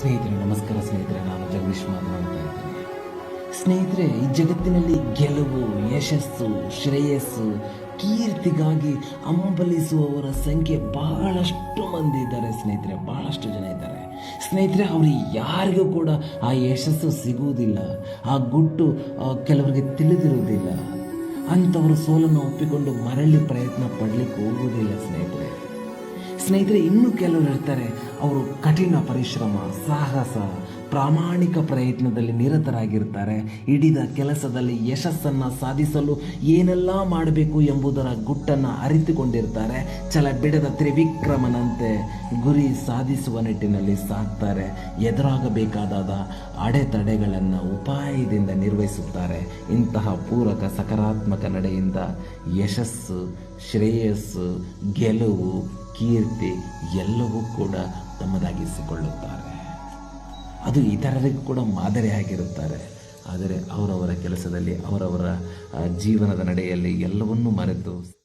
ಸ್ನೇಹಿತರೆ, ನಮಸ್ಕಾರ ಸ್ನೇಹಿತರೆ. ನಾನು ಜಗದೀಶ್ ಮಾತನಾಡ್ತಾ ಇದ್ದೇನೆ. ಸ್ನೇಹಿತರೆ, ಈ ಜಗತ್ತಿನಲ್ಲಿ ಗೆಲುವು, ಯಶಸ್ಸು, ಶ್ರೇಯಸ್ಸು, ಕೀರ್ತಿಗಾಗಿ ಅಂಬಲಿಸುವವರ ಸಂಖ್ಯೆ ಬಹಳಷ್ಟು ಮಂದಿ ಇದ್ದಾರೆ ಸ್ನೇಹಿತರೆ. ಬಹಳಷ್ಟು ಜನ ಇದ್ದಾರೆ. ಸ್ನೇಹಿತರೆ, ಅವರು ಯಾರಿಗೂ ಕೂಡ ಆ ಯಶಸ್ಸು ಸಿಗುವುದಿಲ್ಲ. ಆ ಗುಟ್ಟು ಕೆಲವರಿಗೆ ತಿಳಿದಿರುವುದಿಲ್ಲ. ಅಂಥವರು ಸೋಲನ್ನು ಒಪ್ಪಿಕೊಂಡು ಮರಳಿ ಪ್ರಯತ್ನ ಪಡಲಿಕ್ಕೆ ಹೋಗುವುದಿಲ್ಲ ಸ್ನೇಹಿತರೆ. ಸ್ನೇಹಿತರೆ, ಇನ್ನೂ ಕೆಲವರು ಇರ್ತಾರೆ ಅವರು ಕಠಿಣ ಪರಿಶ್ರಮ, ಸಾಹಸ, ಪ್ರಾಮಾಣಿಕ ಪ್ರಯತ್ನದಲ್ಲಿ ನಿರತರಾಗಿರ್ತಾರೆ. ಹಿಡಿದ ಕೆಲಸದಲ್ಲಿ ಯಶಸ್ಸನ್ನು ಸಾಧಿಸಲು ಏನೆಲ್ಲ ಮಾಡಬೇಕು ಎಂಬುದರ ಗುಟ್ಟನ್ನು ಅರಿತುಕೊಂಡಿರ್ತಾರೆ. ಛಲ ಬಿಡದ ತ್ರಿವಿಕ್ರಮನಂತೆ ಗುರಿ ಸಾಧಿಸುವ ನಿಟ್ಟಿನಲ್ಲಿ ಸಾಕ್ತಾರೆ. ಎದುರಾಗಬೇಕಾದ ಅಡೆತಡೆಗಳನ್ನು ಉಪಾಯದಿಂದ ನಿರ್ವಹಿಸುತ್ತಾರೆ. ಇಂತಹ ಪೂರಕ ಸಕಾರಾತ್ಮಕ ನಡೆಯಿಂದ ಯಶಸ್ಸು, ಶ್ರೇಯಸ್ಸು, ಗೆಲುವು ಕೀರ್ತಿ ಎಲ್ಲವೂ ಕೂಡ ತಮ್ಮದಾಗಿಸಿಕೊಳ್ಳುತ್ತಾರೆ ಅದು ಇತರರಿಗೂ ಕೂಡ ಮಾದರಿಯಾಗಿರುತ್ತಾರೆ. ಆದರೆ ಅವರವರ ಕೆಲಸದಲ್ಲಿ, ಅವರವರ ಜೀವನದ ನಡೆಯಲ್ಲಿ ಎಲ್ಲವನ್ನೂ ಮರೆತು